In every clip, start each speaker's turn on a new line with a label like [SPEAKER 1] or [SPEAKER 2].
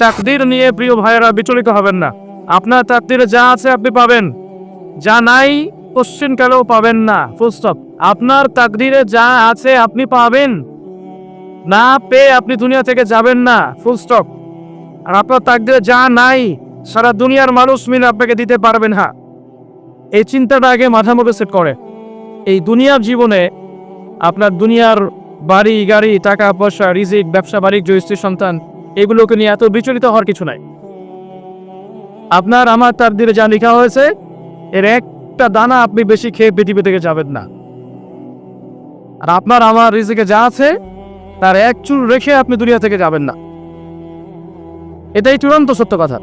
[SPEAKER 1] তাকদির নিয়ে প্রিয় ভাইয়েরা বিচলিত হবেন না। আপনার তাকদিরে যা আছে আপনি পাবেন। যা নাই কোশ্চেন কালেও পাবেন না? ফুল স্টপ আপনার তাকদিরে যা আছে আপনি পাবেন। না পেয়ে আপনি দুনিয়া থেকে যাবেন না। ফুল স্টপ আর আপনার তাকদিরে যা নাই, সারা দুনিয়ার মানুষ মিলে আপনাকে দিতে পারবেন হ্যাঁ এই চিন্তাটা আগে মাথার মধ্যে সেট করে। এই দুনিয়ার জীবনে আপনার দুনিয়ার বাড়ি, গাড়ি, টাকা, পয়সা, রিজিক, ব্যবসা, বাণিজ্য, স্ত্রী, সন্তান এগুলোকে নিয়ে এত বিচলিত হওয়ার কিছু নাই। আপনার আমার তার দিলে যা লেখা হয়েছে, এর একটা দানা আপনি বেশি খেয়ে পৃথিবী থেকে যাবেন না। আর আপনার আমার রিজিকে যা আছে, তার এক চুল রেখে আপনি দুনিয়া থেকে যাবেন না। এটাই চূড়ান্ত সত্য কথা।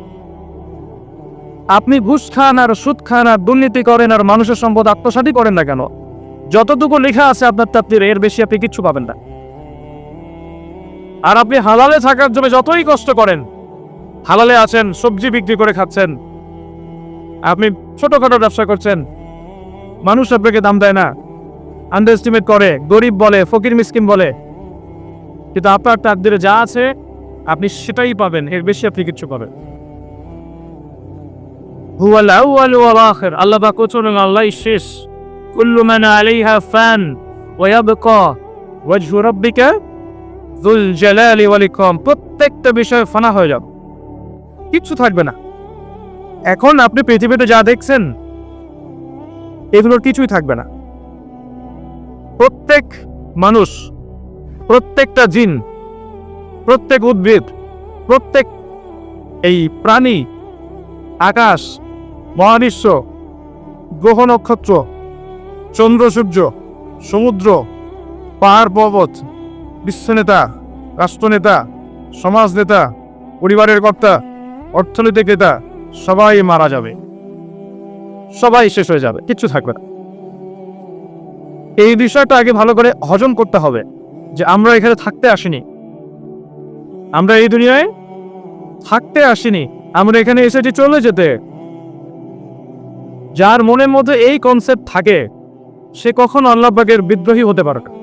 [SPEAKER 1] আপনি ঘুষ খান আর সুদ খান আর দুর্নীতি করেন আর মানুষের সম্পদ আত্মসাতই করেন না কেন? যতটুকু লেখা আছে আপনার তাপ্তির এর বেশি আপনি কিচ্ছু পাবেন না। আর আপনি হালালে থাকার জন্য যতই কষ্ট করেন, হালালে আছেন, সবজি বিক্রি করে খাচ্ছেন। আপনি ছোটখাটো ব্যবসা করছেন। মানুষ আপনাকে দাম দেয় না। আন্ডার এস্টিমেট করে, গরিব বলে, ফকির মিসকিন বলে। কিন্তু আপনার তাকদিরে যা আছে, আপনি সেটাই পাবেন, এর বেশি আপনি কিচ্ছু পাবেন আল্লাহ আল্লাহ শেষ। কুল্লু মান আলাইহা ফান ওয়া ইয়াবকা। ওয়াজহু রাব্বিকা যুল জালালি ওয়াল ইকরাম প্রত্যেকটা বিষয় ফানা হয়ে যাবে। কিচ্ছু থাকবে না। এখন আপনি পৃথিবীতে যা দেখছেন, এগুলোর কিছুই থাকবে না। প্রত্যেক মানুষ, প্রত্যেকটা জিন, প্রত্যেক উদ্ভিদ, প্রত্যেক এই প্রাণী, আকাশ, মহাবিশ্ব, গ্রহ নক্ষত্র, চন্দ্র সূর্য, সমুদ্র, পাহাড় পর্বত বিশ্বনেতা, রাষ্ট্রনেতা সমাজ নেতা পরিবারের কর্তা, অর্থনৈতিক নেতা, সবাই মারা যাবে। সবাই শেষ হয়ে যাবে, কিচ্ছু থাকবে না। এই বিষয়টা আগে ভালো করে হজম করতে হবে যে আমরা এখানে থাকতে আসিনি। আমরা এই দুনিয়ায় থাকতে আসিনি। আমরা এখানে এসেছি চলে যেতে। যার মনের মধ্যে এই কনসেপ্ট থাকে, সে কখন আল্লাহ পাকের বিদ্রোহী হতে পারে না।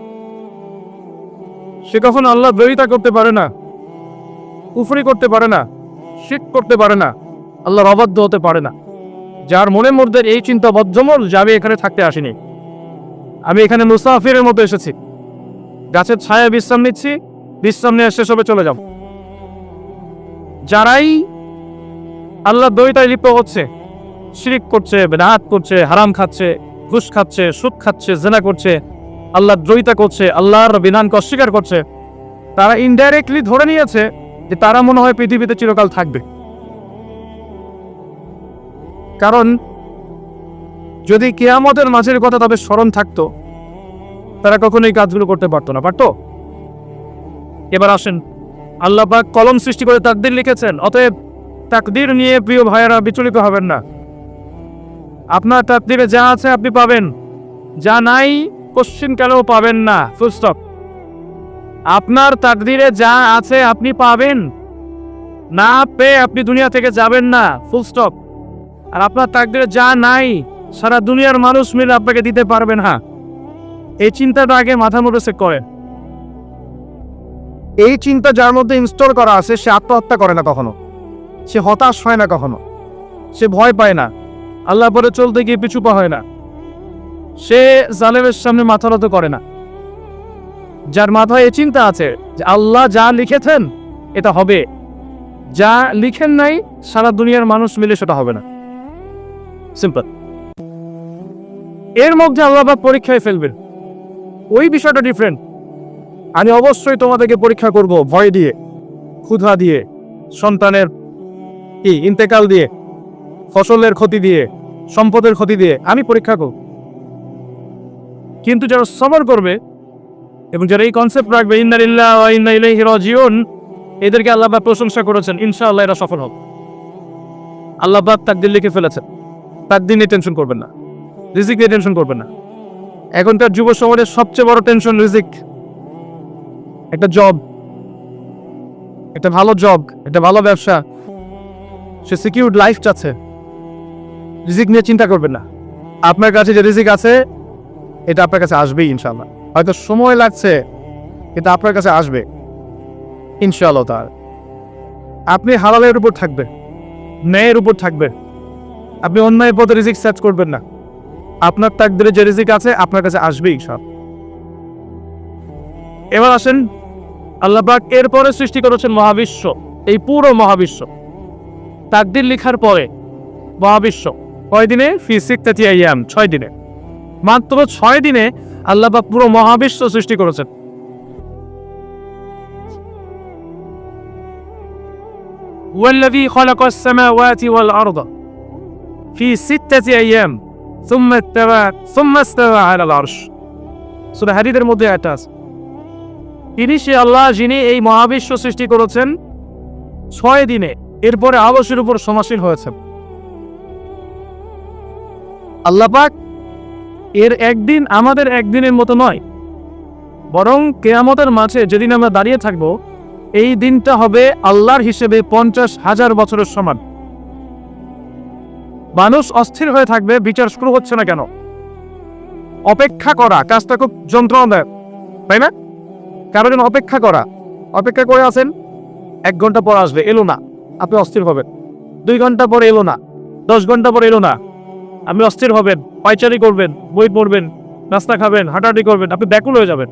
[SPEAKER 1] সে কখনো আল্লাহ দ্রোহিতা করতে পারে না, কুফরি করতে পারে না শিখ করতে পারে না, আল্লাহর অবাধ্য হতে পারে না। যার মনের মধ্যে এই চিন্তা বদ্ধমূল যে আমি এখানে থাকতে আসিনি। আমি এখানে মুসাফিরের মতো এসেছি। গাছের ছায়া বিশ্রাম নিচ্ছি, বিশ্রাম নিয়ে শেষ হবে চলে যাব। যারাই আল্লাহ দইটায় লিপ্ত হচ্ছে, শিরিক করছে বেদাহাত করছে, হারাম খাচ্ছে, ঘুষ খাচ্ছে, সুদ খাচ্ছে, জেনা করছে আল্লাহ দ্রৈতা করছে, আল্লাহর বিধানকে অস্বীকার করছে, তারা ইনডাইরেক্টলি ধরে নিয়েছে যে তারা মনে হয় পৃথিবীতে চিরকাল থাকবে। কারণ যদি কেয়ামতের মাঝের কথা তবে স্মরণ থাকতো, তারা কখনো এই কাজগুলো করতে পারতো না। পারতো? এবার আসেন, আল্লাহ পাক কলম সৃষ্টি করে তাকদির লিখেছেন, অতএব তাকদির নিয়ে প্রিয় ভাইয়েরা বিচলিত হবেন না। আপনার তাকদিরে যা আছে আপনি পাবেন, যা নাই কোশ্চিন কেনও পাবেন না? ফুল স্টপ আপনার তাকদিরে যা আছে আপনি পাবেন। না পেয়ে আপনি দুনিয়া থেকে যাবেন না। ফুল স্টপ আর আপনার তাকদিরে যা নাই, সারা দুনিয়ার মানুষ মিলে আপনাকে দিতে পারবে না। এই চিন্তাটা আগে মাথার মধ্যে করেন এই চিন্তা যার মধ্যে ইনস্টল করা আছে, সে আত্মহত্যা করে না কখনো। সে হতাশ হয় না কখনো। সে ভয় পায় না। আল্লাহ পরে চলতে গিয়ে পিছু পা হয় না। সে জালেমের সামনে মাথা নত করে না। যার মাথায় এই চিন্তা আছে যে আল্লাহ যা লিখেছেন, এটা হবে। যা লিখেন নাই, সারা দুনিয়ার মানুষ মিলে সেটা হবে না। সিম্পল এর মধ্যে আল্লাহ বা পরীক্ষায় ফেলবেন। ওই বিষয়টা ডিফারেন্ট আমি অবশ্যই তোমাদেরকে পরীক্ষা করব ভয় দিয়ে, ক্ষুধা দিয়ে, সন্তানের কি, ইন্তেকাল দিয়ে, ফসলের ক্ষতি দিয়ে, সম্পদের ক্ষতি দিয়ে। আমি পরীক্ষা করব। কিন্তু যারা সবর করবে এবং যারা এই কনসেপ্ট রাখবে ইন্নালিল্লাহ ওয়া ইন্না ইলাইহি রাজিউন এদেরকে আল্লাহ প্রশংসা করেছেন, ইনশাআল্লাহ এরা সফল হবে। আল্লাহ তাকদির লিখে ফেলেছেন। তাকদির নিয়ে টেনশন করবেন না। রিজিক নিয়ে টেনশন করবেন না। এখনকার যুব সমাজের সবচেয়ে বড় টেনশন রিজিক। একটা জব একটা ভালো জব একটা ভালো ব্যবসা। সে সিকিউর লাইফ চাচ্ছে। রিজিক নিয়ে চিন্তা করবেন না। আপনার কাছে যে রিজিক আছে এটা আপনার কাছে আসবেই ইনশাল্লাহ হয়তো সময় লাগছে কিন্তু আপনার কাছে আসবে, ইনশাআল্লাহ তার আপনি হালালের উপর থাকবেন, ন্যায়ের উপর থাকবেন। আপনি অন্যায় পথে রিজিক সার্চ করবেন না। আপনার তাকদিরে যে রিজিক আছে, আপনার কাছে আসবেই সব এবার আসেন, আল্লাহ পাক এরপরে সৃষ্টি করেছেন মহাবিশ্ব, এই পুরো মহাবিশ্ব। তাকদির লিখার পরে মহাবিশ্ব, কয় দিনে? ফি সিক্তাতি ছয় দিনে। মাত্র ছয় দিনে আল্লাহ পাক পুরো মহাবিশ্ব সৃষ্টি করেছেন والذي خلق السماوات والأرض في ستة أيام ثم استوى ثم استوى على العرش সূরা হাদীদের মধ্যে একটা আছে তিনি সে আল্লাহ যিনি এই মহাবিশ্ব সৃষ্টি করেছেন ছয় দিনে এরপরে আবশের উপর সমাসীন হয়েছেন আল্লাহ পাক এর একদিন আমাদের একদিনের মতো নয়। বরং কেয়ামতের মাঝে যেদিন আমরা দাঁড়িয়ে থাকব, এই দিনটা হবে আল্লাহর হিসেবে পঞ্চাশ হাজার বছরের সমান। মানুষ অস্থির হয়ে থাকবে, বিচার শুরু হচ্ছে না কেন? অপেক্ষা করা, কাজটা খুব যন্ত্রণাদায়ক, তাই না? কারও জন্য অপেক্ষা করা। অপেক্ষা করে আছেন, এক ঘণ্টা পর আসবে, এলো না। আপনি অস্থির হবেন। দুই ঘণ্টা পরে এলো না। দশ ঘণ্টা পরে এলো না। আপনি অস্থির হবেন পাইচারি করবেন বই পড়বেন নাস্তা খাবেন, হাঁটাহাঁটি করবেন, আপনি ব্যাকুল হয়ে যাবেন।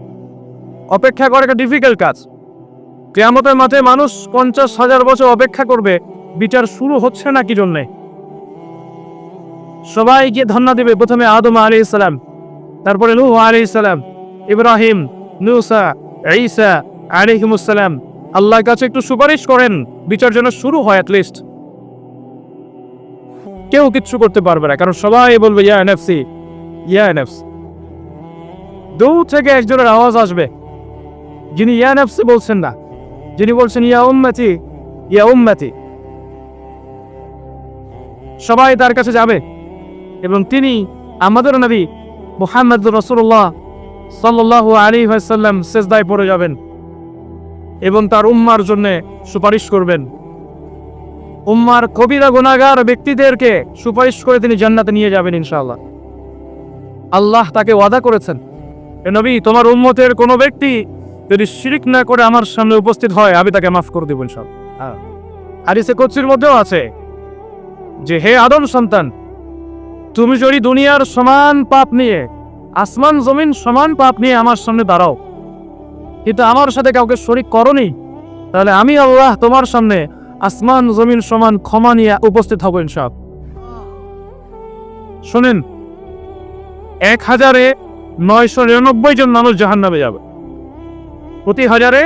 [SPEAKER 1] অপেক্ষা করা একটা ডিফিকাল্ট কাজ। কেয়ামতের মাঠে মানুষ পঞ্চাশ হাজার বছর অপেক্ষা করবে, বিচার শুরু হচ্ছে না কি জন্যে? সবাই গিয়ে ধন্যা দেবে প্রথমে আদম আলী ইসলাম তারপরে নূহ আলী ইসলাম ইব্রাহিম নুসা ঈসা আলিহিমুসালাম আল্লাহর কাছে একটু সুপারিশ করেন, বিচার যেন শুরু হয় লিস্ট কেউ কিচ্ছু করতে পারবে না। কারণ সবাই বলবে, ইয়া এনএফসি, ইয়া এনএফস। দূর থেকে একজনের আওয়াজ আসবে, যিনি ইয়া এনএফসি বলছেন না। যিনি বলছেন, ইয়া উম্মতি ইয়া উম্মতি। সবাই তার কাছে যাবে এবং তিনি আমাদের নবী মুহাম্মদ রসুল্লাহ সাল্লাল্লাহু আলী সাল্লাম সেজদায় পড়ে যাবেন এবং তার উম্মার জন্য সুপারিশ করবেন। উম্মার কবিরা গুনাগার ব্যক্তিদেরকে সুপারিশ করে তিনি জান্নাতে নিয়ে যাবেন ইনশাআল্লাহ আল্লাহ তাকে ওয়াদা করেছেন নবী, তোমার উম্মতের কোনো ব্যক্তি যদি শিরিক না করে আমার সামনে উপস্থিত হয়, আমি তাকে মাফ করে দেব ইনশাআল্লাহ হ্যাঁ। আর ইসে কচ্ছির মধ্যেও আছে যে, হে আদম সন্তান, তুমি যদি দুনিয়ার সমান পাপ নিয়ে, আসমান, জমিন সমান পাপ নিয়ে আমার সামনে দাঁড়াও, কিন্তু আমার সাথে কাউকে শরিক করনি, তাহলে আমি আল্লাহ তোমার সামনে আসমান জমিন সমান ক্ষমা নিয়ে উপস্থিত হব ইনসাফ শোনেন, এক হাজারে নয়শো নিরানব্বই জন মানুষ জাহান নামে যাবে। প্রতি হাজারে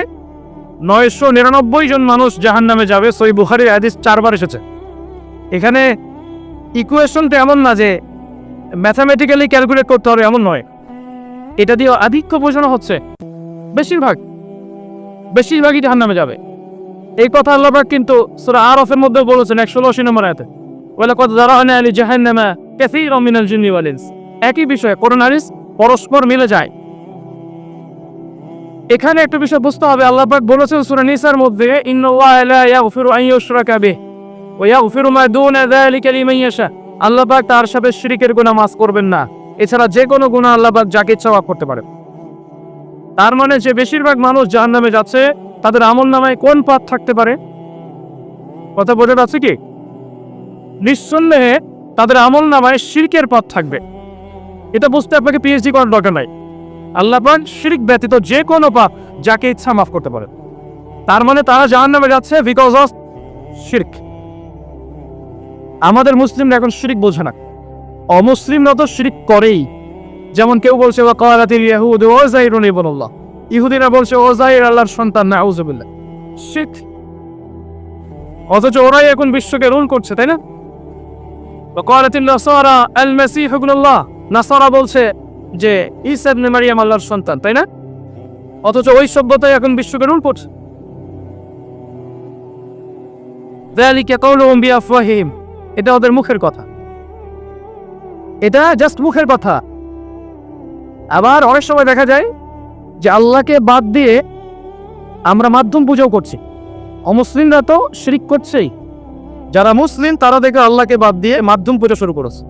[SPEAKER 1] নয়শো নিরানব্বই জন মানুষ জাহান নামে যাবে। সই বুখারির আদিস চারবার এসেছে। এখানে ইকুয়েশনটা এমন না যে ম্যাথামেটিক্যালি ক্যালকুলেট করতে হবে, এমন নয়। এটা দিয়ে আধিক্য বোঝানো হচ্ছে। বেশিরভাগ, বেশিরভাগই জাহান নামে যাবে। এই কথা আল্লাহ কিন্তু সুরা আরফের মধ্যে বলেছেন একশো আশি নম্বর আয়াতে। ওয়ালা কত যারা আলী জাহান্নামা কাসীরাম মিনাল জিন্নি একই বিষয় কোরআন হাদিস পরস্পর মিলে যায়। এখানে একটা বিষয় বুঝতে হবে, আল্লাহ পাক বলেছেন সূরা নিসার মধ্যে ইন্নাল্লাহা লা ইয়াগফিরু আন ইউশরাকা বিহি ওয়া ইয়াগফিরু মা দুনা যালিকা লিমান ইয়াশা। আল্লাহ পাক তার সাথে শিরিকের গুনাহ মাফ করবেন না। এছাড়া যে কোনো গুনাহ আল্লাহ পাক যাকে ইচ্ছা মাফ করতে পারে। তার মানে যে বেশিরভাগ মানুষ জাহান্নামে যাচ্ছে তাদের আমল নামায় কোন পাপ থাকতে পারে? কথা বোঝা যাচ্ছে কি? নিঃসন্দেহে তাদের আমল নামায় শিরকের পথ থাকবে। এটা বুঝতে আপনাকে পিএইচডি করার দরকার নাই। আল্লাহ পাক শিরিক ব্যতীত যে কোনো পাপ যাকে ইচ্ছা মাফ করতে পারে তার মানে তারা জাহান নামে যাচ্ছে বিকজ অফ শিরক। আমাদের মুসলিমরা এখন শিরিক বোঝে না। অমুসলিমরা তো শিরিক করেই। যেমন কেউ বলছে, ওয়া কালাতিল ইয়াহুদ ওয়াজাইরুন ইবনুল্লাহ। ইহুদিরা বলছে, ওজাইর আল্লাহর সন্তান না আউযুবিল্লাহ শিরক অথচ ওরাই এখন বিশ্বকে রুল করছে, তাই না? নাসারা বলছে যে, ঈসা ইবনে মারিয়াম আল্লাহর সন্তান, তাই না? অথচ ওই সভ্যতাই এখন বিশ্বকে রুল করছে। এটা ওদের মুখের কথা। এটা জাস্ট মুখের কথা। আবার অনেক সময় দেখা যায় যে আল্লাহকে বাদ দিয়ে আমরা মাধ্যম পূজাও করছি। অমুসলিমরা তো শিরিক করছেই। যারা মুসলিম, তারা দেখে আল্লাহকে বাদ দিয়ে মাধ্যম পূজা শুরু করেছে।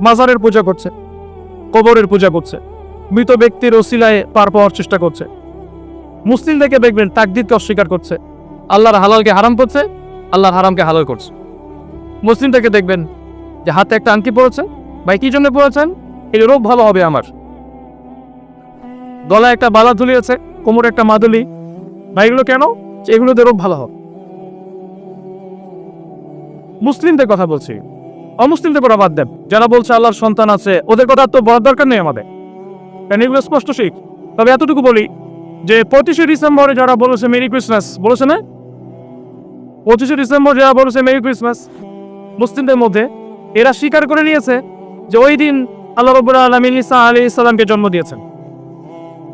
[SPEAKER 1] মাজারের পূজা করছে, কবরের পূজা করছে, মৃত ব্যক্তির ওসিলায় পার পাওয়ার চেষ্টা করছে। মুসলিম দেখে দেখবেন তাকদিদকে অস্বীকার করছে। আল্লাহর হালালকে হারাম করছে, আল্লাহর হারামকে হালাল করছে। মুসলিমটাকে দেখবেন যে হাতে একটা আংটি পড়েছে ভাই, কি জন্য পড়েছেন এই রোগ ভালো হবে আমার। গলায় একটা বালা ঝুলিয়েছে কোমরে একটা মাদুলি। ভাই, এগুলো কেন? এগুলোতে রোগ ভালো হবে মুসলিমদের কথা বলছি। অমুসলিমদের কথা বাদ দেন। যারা বলছে আল্লাহর সন্তান আছে, ওদের কথা তো বলার দরকার নেই আমাদের। কারণ এগুলো স্পষ্ট শিখ। তবে এতটুকু বলি যে, পঁচিশে ডিসেম্বরে যারা বলেছে মেরি ক্রিসমাস, বলেছে না? পঁচিশে ডিসেম্বর যারা বলেছে মেরি ক্রিসমাস, মুসলিমদের মধ্যে এরা স্বীকার করে নিয়েছে যে ওই দিন আল্লাহ রবুল্লা আলমিন ইসা আলী ইসলামকে জন্ম দিয়েছেন।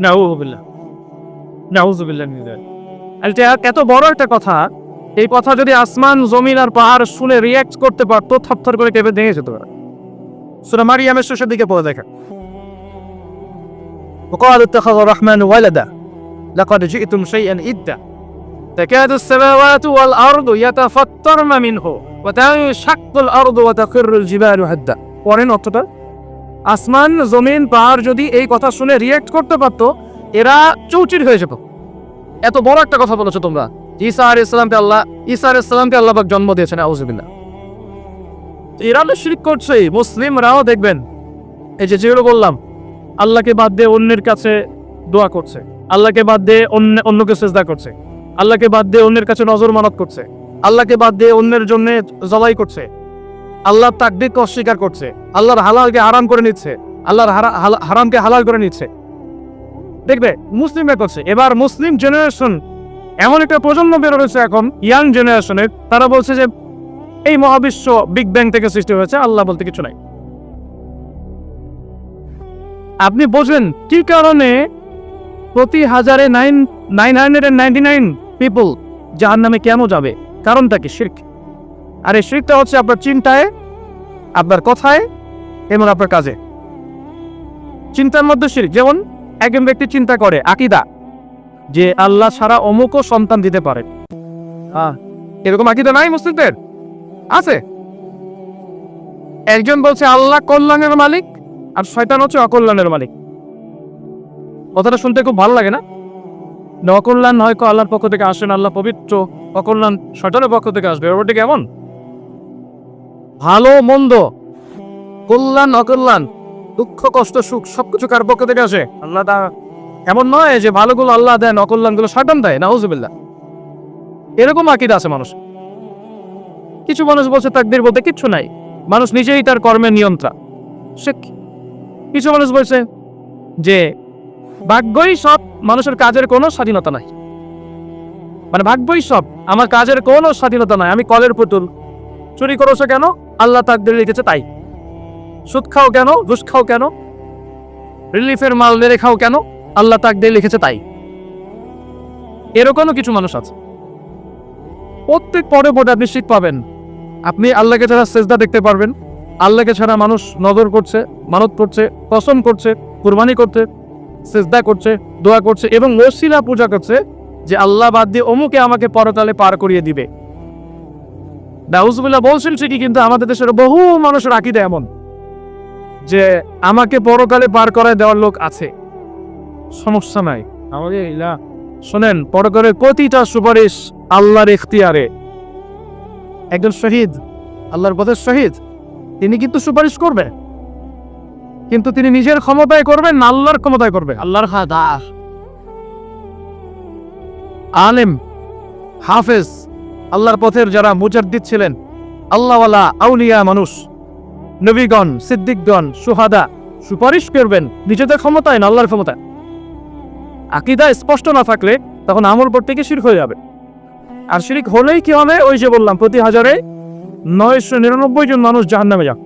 [SPEAKER 1] নাউজুবিল্লাহ নাউজুবিল্লাহ এটা এত বড় একটা কথা এই কথা যদি আসমান জমিন আর পাহাড় শুনে রিয়াক্ট করতে পারতো থরথর করে কেঁপে ভেঙে যেতে পারে সুরা মারিয়ামের শেষের দিকে পড়ে দেখা وقال اتخذ الرحمن ولدا لقد جئتم شيئا إدا تكاد السماوات والأرض يتفطرن منه وتنشق الأرض وتخر الجبال هدا পরেন অর্থটা আসমান, জমিন, পাহাড় যদি এই কথা শুনে রিয়াক্ট করতে পারতো, এরা চৌচির হয়ে যেত। এত বড় একটা কথা বলেছ তোমরা। ঈসা আর ইসলামকে আল্লাহ, ঈসা আর ইসলামকে আল্লাহ জন্ম দিয়েছেন আউজুবিল্লাহ ইরানও শিরিক করছে, মুসলিমরাও দেখবেন। এই যে যেগুলো বললাম, আল্লাহকে বাদ দিয়ে অন্যের কাছে দোয়া করছে, আল্লাহকে বাদ দিয়ে অন্য, অন্যকে সেজদা করছে, আল্লাহকে বাদ দিয়ে অন্যের কাছে নজর মানত করছে, আল্লাহকে বাদ দিয়ে অন্যের জন্য জবাই করছে। আল্লাহর তাকদিরকে অস্বীকার করছে। আল্লাহর হালালকে হারাম করে নিচ্ছে। আল্লাহর হারামকে হালাল করে নিচ্ছে। দেখবে মুসলিমরা করছে এবার মুসলিম জেনারেশন এমন একটা প্রজন্ম বের হয়েছে এখন ইয়াং জেনারেশনের তারা বলছে যে, এই মহাবিশ্ব বিগ ব্যাং থেকে সৃষ্টি হয়েছে, আল্লাহ বলতে কিছু নাই। আপনি বোঝেন, কি কারণে প্রতি হাজারে nine nine hundred ninety nine people যার নামে কেন যাবে? কারণটা কি? শির্ক। আর এই শির্কটা হচ্ছে আপনার চিন্তায়, আপনার কথায় এবং আপনার কাজে। চিন্তার মধ্যে শির্ক যেমন একজন ব্যক্তি চিন্তা করে, আকিদা, যে আল্লাহ ছাড়া অমুকও সন্তান দিতে পারে। এরকম আকিদা নাই মুসলিমদের? আছে। একজন বলছে, আল্লাহ কল্যাণের মালিক, আর শয়তান হচ্ছে অকল্যাণের মালিক। কথাটা শুনতে খুব ভালো লাগে না? অকল্যাণ হয়তো আল্লাহর পক্ষ থেকে আসেন আল্লাহ পবিত্র, অকল্যাণ শয়তানের পক্ষ থেকে আসবে। ব্যাপারটা কেমন? ভালো, মন্দ, কল্যাণ, অকল্যাণ, দুঃখ, কষ্ট, সুখ, সবকিছু কার পক্ষ থেকে আসে? আল্লাহ তা এমন নয় যে ভালোগুলো আল্লাহ দেন, অকল্যাণগুলো শয়তান দেয়। নাউজুবিল্লাহ। এরকম আকিদা আছে মানুষ কিছু মানুষ বলছে, তাকদির বলতে কিচ্ছু নাই। মানুষ নিজেই তার কর্মের নিয়ন্ত্রা। সে কিছু মানুষ বলছে যে, ভাগ্যই সব মানুষের কাজের কোনো স্বাধীনতা নাই। মানে ভাগ্যই সব আমার কাজের কোনো স্বাধীনতা নাই। আমি কলের পুতুল চুরি করেছ কেন? আল্লাহ তাকদির লিখেছে তাই। সুদ খাও কেন? ঘুষ খাও কেন? রিলিফের মাল মেরে খাও কেন? আল্লাহ তাকদির লিখেছে তাই। এরকমও কিছু মানুষ আছে। প্রত্যেক পরে পরে আপনি শিখ পাবেন। আপনি আল্লাহকে ছাড়া সেজদা দেখতে পারবেন। আল্লাহকে ছাড়া মানুষ নজর করছে, মানত করছে, কসম করছে, কুরবানি করছে, সেজদা করছে, দোয়া করছে এবং ওসিলা পূজা করছে যে আল্লাহ বাদ দিয়ে অমুকে আমাকে পরকালে পার করিয়ে দিবে। দাউজবুল্লাহ বলছেন ঠিকই কিন্তু আমাদের দেশের বহু মানুষের আকিদে এমন যে আমাকে পরকালে পার করায় দেওয়ার লোক আছে। সমস্যা নাই। আমাদের ইলা শোনেন পরকালের প্রতিটা সুপারিশ আল্লাহর ইখতিয়ারে। একজন শহীদ আল্লাহর পথের শহীদ তিনি কিন্তু সুপারিশ করবে। কিন্তু তিনি নিজের ক্ষমতায় করবেন না আল্লাহর ক্ষমতায় করবে। আল্লাহর আলেম হাফেজ আল্লাহর পথের যারা মুজাদ্দিদ ছিলেন, আল্লাহওয়ালা আউলিয়া মানুষ, নবীগণ, সিদ্দিকগণ, সুহাদা, সুপারিশ করবেন নিজেদের ক্ষমতায় না আল্লাহর ক্ষমতায়। আকিদা স্পষ্ট না থাকলে তখন আমল পর থেকে শিরক হয়ে যাবে। আর শিরিক হলেই কি হবে ওই যে বললাম, প্রতি হাজারে নয়শো নিরানব্বই জন মানুষ জাহান্নামে যাক।